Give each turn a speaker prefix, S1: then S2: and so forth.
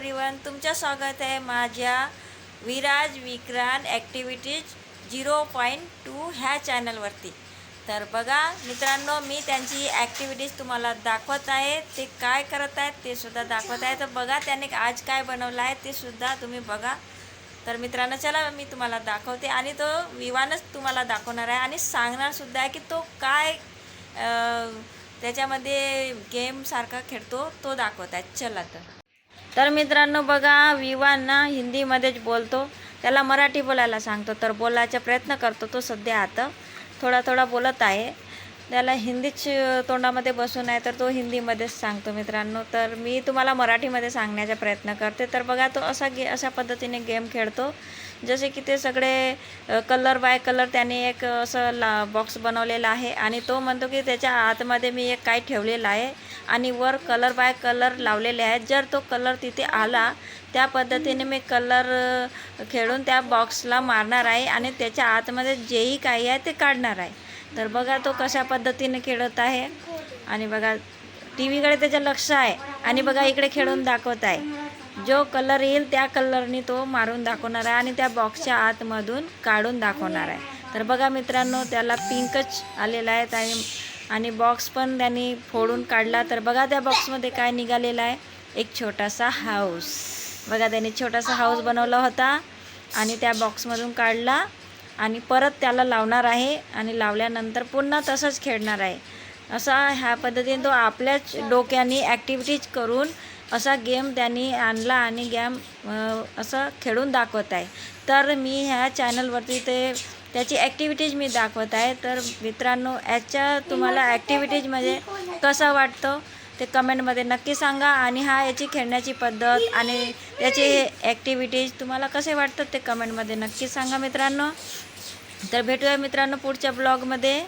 S1: Everyone तुमचं स्वागत आहे माझ्या Viraj Vikrant activities zero point two ह्या चॅनलवरती तर बघा मित्रांनो मी त्यांची ॲक्टिव्हिटीज तुम्हाला दाखवत आहे. ते काय करत आहेत ते सुद्धा दाखवत आहे. तर बघा त्याने आज काय बनवलं आहे ते सुद्धा तुम्ही बघा. तर मित्रांनो चला मी तुम्हाला दाखवते. आणि तो विवानच तुम्हाला दाखवणार आहे. आणि सांगणार सुद्धा आहे की तो काय त्याच्यामध्ये गेमसारखा खेळतो तो दाखवत आहे. चला तर. तर मित्रांनो बघा विवान ना हिंदीमध्येच बोलतो. त्याला मराठी बोलायला सांगतो तर बोलायचा प्रयत्न करतो तो सध्या आता. थोडा थोडा बोलत आहे. त्याला हिंदीच तोंडामध्ये बसून आहे तर तो हिंदीमध्येच सांगतो मित्रांनो. तर मी तुम्हाला मराठीमध्ये सांगण्याचा प्रयत्न करते. तर बघा तो असा गे अशा पद्धतीने गेम खेळतो. जसे की ते सगळे कलर बाय कलर त्याने एक असं ला बॉक्स बनवलेला आहे. आणि तो म्हणतो की त्याच्या आतमध्ये मी एक काय ठेवलेलं आहे. आणि वर कलर बाय कलर लावलेले आहेत. जर तो कलर तिथे आला त्या पद्धतीने मी कलर खेळून त्या बॉक्सला मारणार आहे आणि त्याच्या आतमध्ये जेही काही आहे ते काढणार आहे. तर बघा तो कशा पद्धतीने खेळत आहे. आणि बघा टी व्हीकडे त्याचं लक्ष आहे आणि बघा इकडे खेळून दाखवत आहे. जो कलर येईल त्या कलरनी तो मारून दाखवणार आहे आणि त्या बॉक्सच्या आतमधून काढून दाखवणार आहे. तर बघा मित्रांनो त्याला पिंकच आलेला आहे आणि आणि बॉक्स पण त्यांनी फोडून काढला. तर बघा त्या बॉक्समध्ये काय निघालेलं आहे. एक छोटासा हाऊस बघा त्यांनी छोटासा हाऊस बनवला होता आणि त्या बॉक्समधून काढला आणि परत त्याला लावणार आहे आणि लावल्यानंतर पुन्हा तसंच खेळणार आहे. असा ह्या पद्धतीने तो आपल्याच डोक्याने ॲक्टिव्हिटीज करून असा गेम त्यांनी आणला आणि गेम असं खेळून दाखवत आहे. तर मी ह्या चॅनलवरती ते त्याची ॲक्टिव्हिटीज मी दाखवत आहे. तर मित्रांनो याच्या तुम्हाला ॲक्टिव्हिटीज म्हणजे कसं वाटतं ते कमेंटमध्ये नक्की सांगा. आणि हा याची खेळण्याची पद्धत आणि त्याची ॲक्टिव्हिटीज तुम्हाला कसे वाटतात ते कमेंटमध्ये नक्की सांगा मित्रांनो. तर भेटूया मित्रांनो पुढच्या ब्लॉगमध्ये